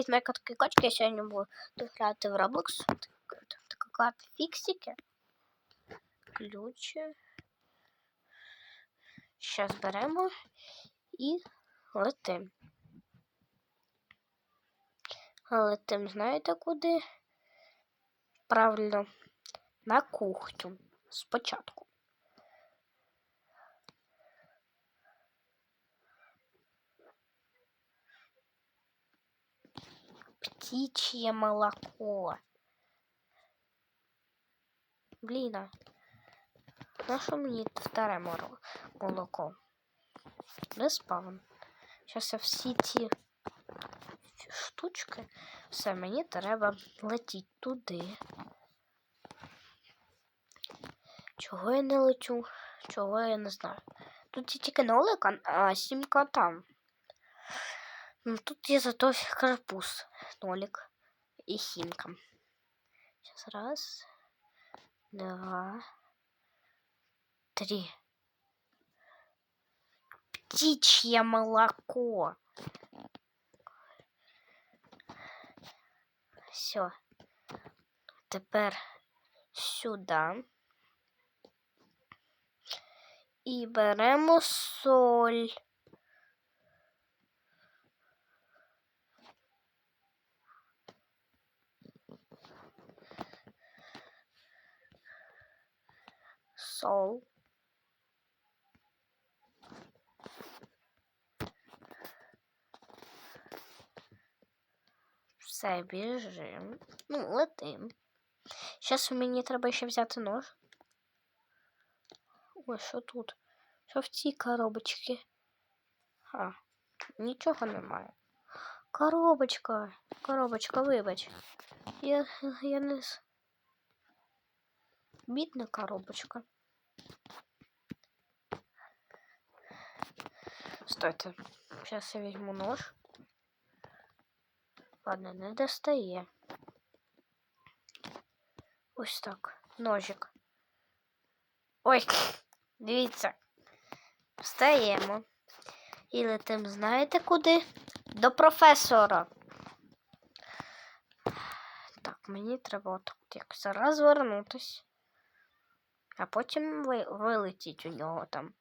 Привіт, моя котки кочки. Я сьогодні буду грати в Roblox. Така карта фіксики. Ключі. Зараз беремо і летим. Летим, знаєте куди? Правильно, на кухню спочатку. Птичье молоко. Блін, а що мені вторе молоко? Не спавн. Зараз я всі ці штучки, все, мені треба летіти туди. Чого я не лечу? Чого я не знаю. Тут тільки нолик, а сімка там. Ну, тут є зато карпуз, нолик и химка. Сейчас раз, два, три. Птичье молоко. Все. Тепер сюди. І беремо соль. Все, біжим. Ну, летим. Зараз мені треба ще взяти нож. Ой, що тут? Що в цій коробочці? А, нічого немає. Коробочка, коробочка, вибач. Я я не бідна коробочка. Стойте. Сейчас я возьму нож. Ладно, не достає. Ось так. Ножик. Ой, дивіться. Встаємо. І летим, знаєте куди? До професора. Так, мені треба от якось розвернутись, а потім вилетіть у нього там.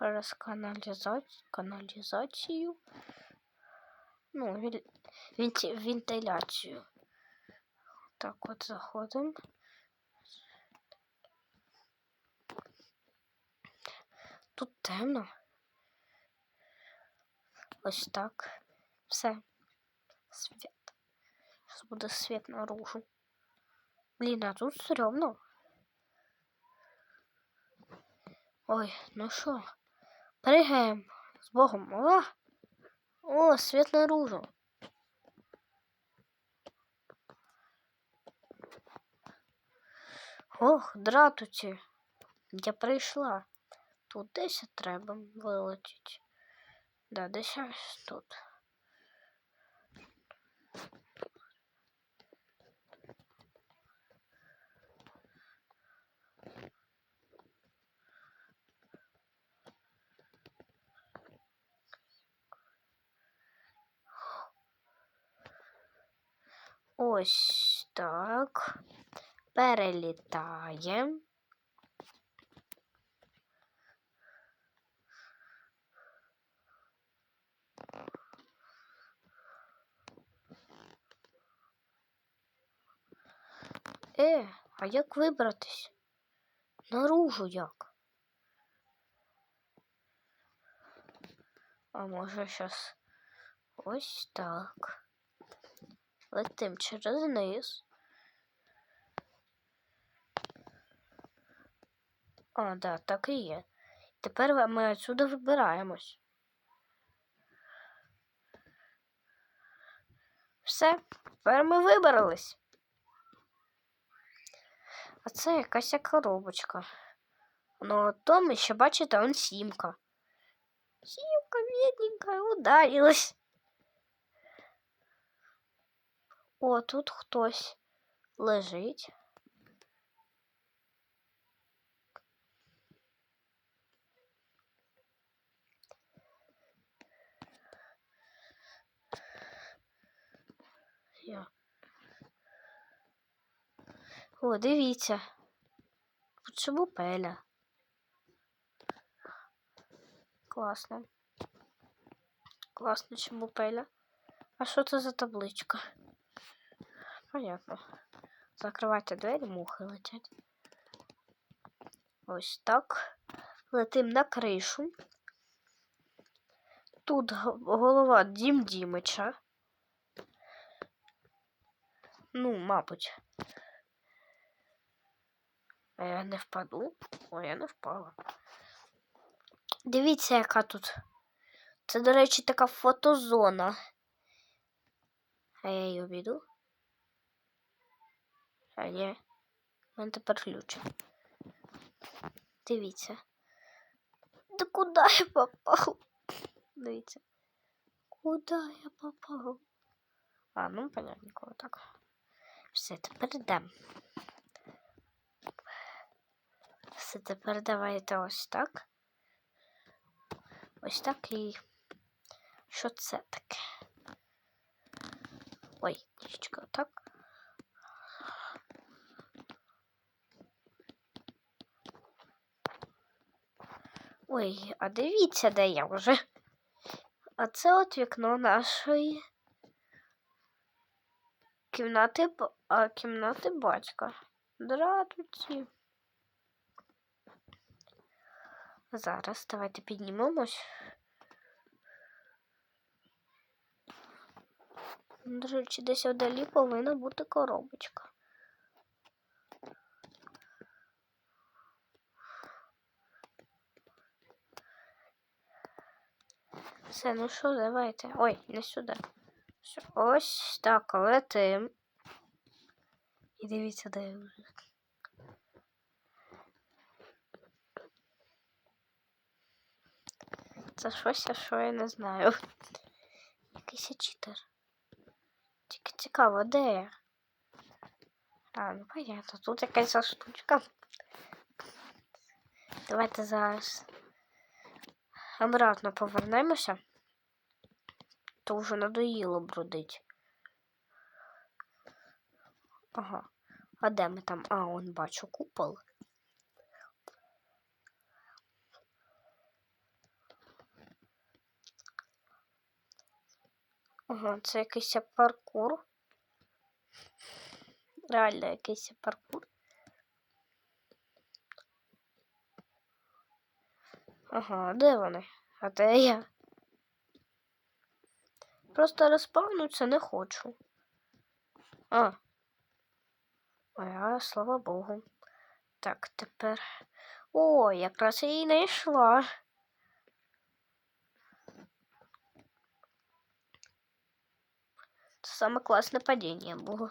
розканалізацію, каналізацію, ну, вентиляцію. Так от заходимо. Тут темно. Ось так. Все. Світ. Зараз буде світ наружу. Блін, а тут стрьомно. Ой, ну що? Пригаємо з Богом. О, О светлое наружу. Ох, дратуйте. Я прийшла. Тут десь треба вилетіти. Да, десь тут. Ось так. Перелітає. Е, а як вибратись? Наружу як? А може зараз ось так летим через низ. А, да, так і є. Тепер ми отсюда вибираємось. Все, тепер ми вибрались. А це якась коробочка. Ну, то ми ще бачите, он сімка. Сімка, бідненька, ударилась. О, тут хтось лежить. О, дивіться. Тут шибупеля. Класно. Класно чебупеля. А що це за табличка? Понятно. Закривайте двері, мухи летять. Ось так. Летим на кришу. Тут голова Дім Дімича. Ну, мабуть. А я не впаду. Ой, я не впала. Дивіться, яка тут. Це, до речі, така фотозона. А я її обійду. А ні. У тепер ключ. Дивіться. Да куди я попав? Дивіться. Куди я попав? А, ну понятненько, так. Все, тепер йдемо. Все, тепер давайте ось так. Ось так і. Що це таке? Ой, трішечки отак. Ой, а дивіться, де я вже. А це от вікно нашої кімнати, а, кімнати батька. Здравствуйте. Зараз давайте піднімемось. До речі, десь вдалі повинна бути коробочка. Все, ну що, давайте. Ой, не сюди. Все, ось так, летим. І дивіться, де я вже. Це щось, що я не знаю. Якийсь читер. Тільки цікаво, де я? А, ну понятно, тут якась штучка. Давайте зараз обратно повернемося. То вже надоїло бродить. Ага. А де ми там? А, он бачу купол. Ага, це якийсь паркур. Реально якийсь паркур. Ага, де вони? А де я? Просто розпавнуться не хочу. А. А слава Богу. Так, тепер. О, якраз я її знайшла. Це саме класне падіння було.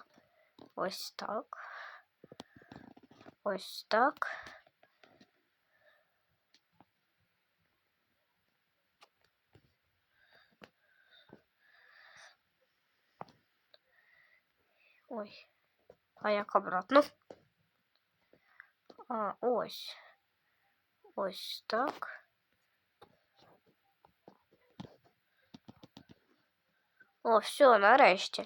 Ось так. Ось так. Ой. А як обратно? А, ось. Ось так. О, все, нарешті.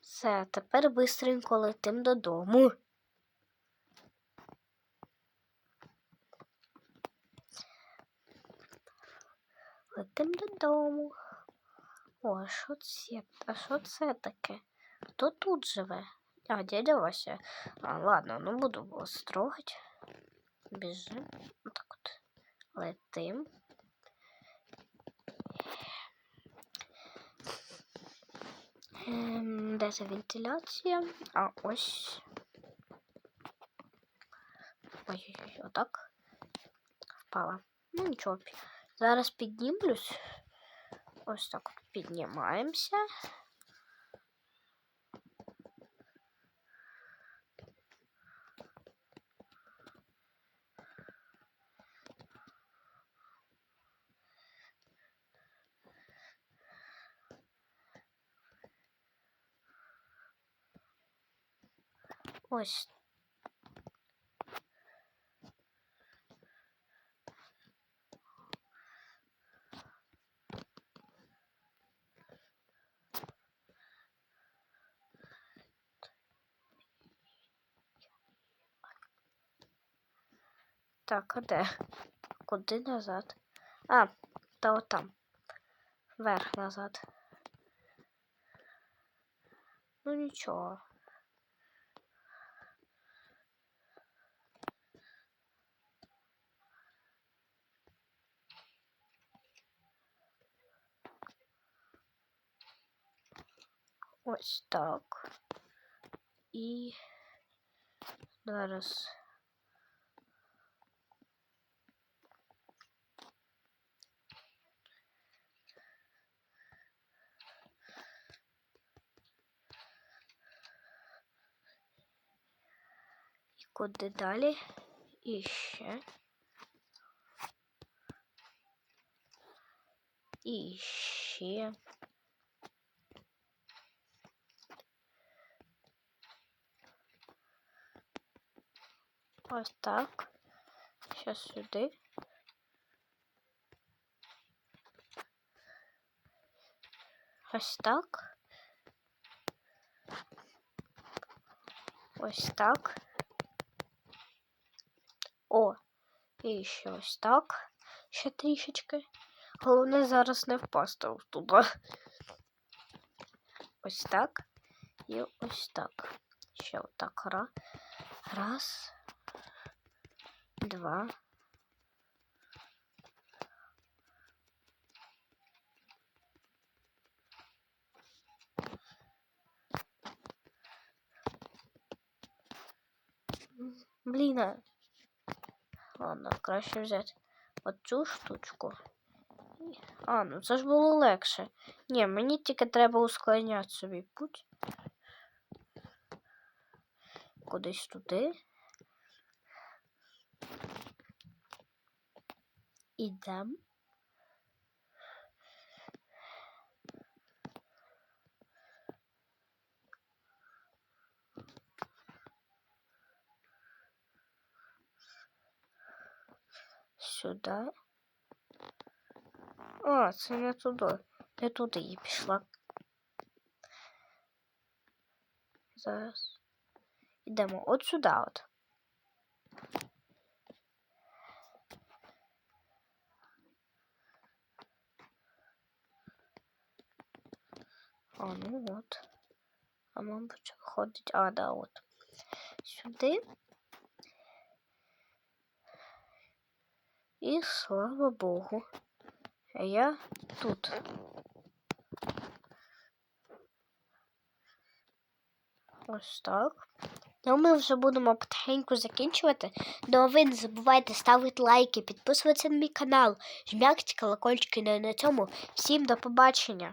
Все, тепер бистренько летим додому. Летим додому. О, а що це? А що це таке? Хто тут живе? А, дядя Вася. А, ладно, не буду вас трогать. Біжим. Так от. Летим. Ем, де це вентиляція? А, ось. Ой-ой-ой, отак. Впала. Ну нічого. Зараз піднімлюсь. Ось так от піднімаємося. Ось. Так, а де? Назад? А, та отам. Вверх назад. Ну нічого. Ось так. І зараз. куди далі? І ще. І ще. Ось так. Сейчас сюди. Ось так. Ось так. І ще ось так. Ще трішечки. Головне зараз не впасти туди. Ось так. І ось так. Ще отак. Ра. Раз. Два. Блін. Ладно, краще взяти оцю штучку. А, ну це ж було легше. Ні, мені тільки треба ускладняти собі путь. Кудись туди. Ідем. Сюди. А, це не туди. Не туди її пішла. Зараз. Ідемо от сюди от. А, ну от. А мабуть, ходить. А, да, от. Сюди. І слава Богу. А я тут. Ось так. Ну, ми вже будемо потихеньку закінчувати. Ну а ви не забувайте ставити лайки, підписуватися на мій канал, жмякати колокольчики. І на цьому. Всім до побачення!